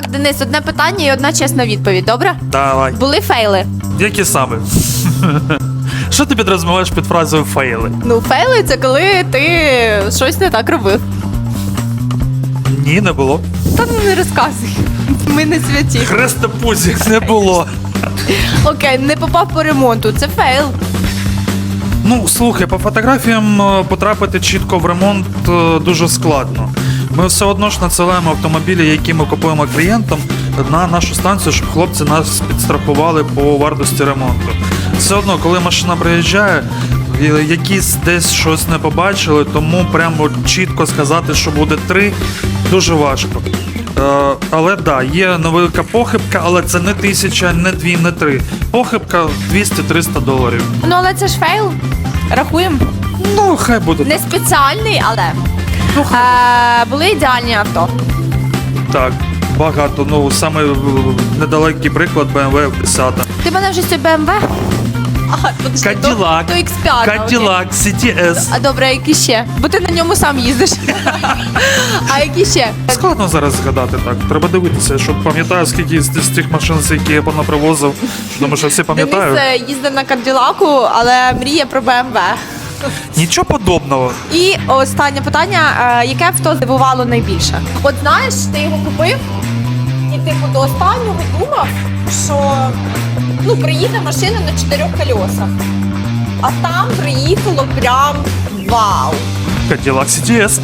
Так, Денис, одне питання і одна чесна відповідь, добре? Давай. Були фейли. Які саме? Що ти підрозумієш під фразою фейли? Ну, фейли це коли ти щось не так робив. Ні, не було. Та ну не розказуй. Ми не святі. Хреста пузі не було. Окей, не попав по ремонту. Це фейл. Ну, слухай, по фотографіям е, потрапити чітко в ремонт е, дуже складно. Ми все одно ж надсилаємо автомобілі, які ми купуємо клієнтам, на нашу станцію, щоб хлопці нас підстрахували по вартості ремонту. Все одно, коли машина приїжджає, якісь десь щось не побачили, тому прямо чітко сказати, що буде три, дуже важко. Е, але так, да, є невелика похибка, але це не тисяча, не дві, не три. Похибка 200-300 доларів. Ну, але це ж фейл. Рахуємо. Ну, хай буде. Не спеціальний, але. Е, були ідеальні авто. Так, багато. Ну, саме е, недалекий приклад BMW 10. Ти мене вже сьогодні подожди, Cadillac. То, то X5. окей. Cadillac, CTS. А добре, а які ще? Бо ти на ньому сам їздиш. а які ще? Складно зараз згадати так. Треба дивитися, щоб пам'ятаю, скільки з, з тих машин, з які я понапривозив. Думаю, що всі пам'ятаю. Денис е, їздив на Каділаку, але мріє про BMW. Нічого подобного. І останнє питання: е, яке авто здивувало найбільше? От знаєш, ти його купив, і типу до останнього думав, що ну приїде машина на чотирьох колесах. А там приїхало прям вау. Cadillac CTS.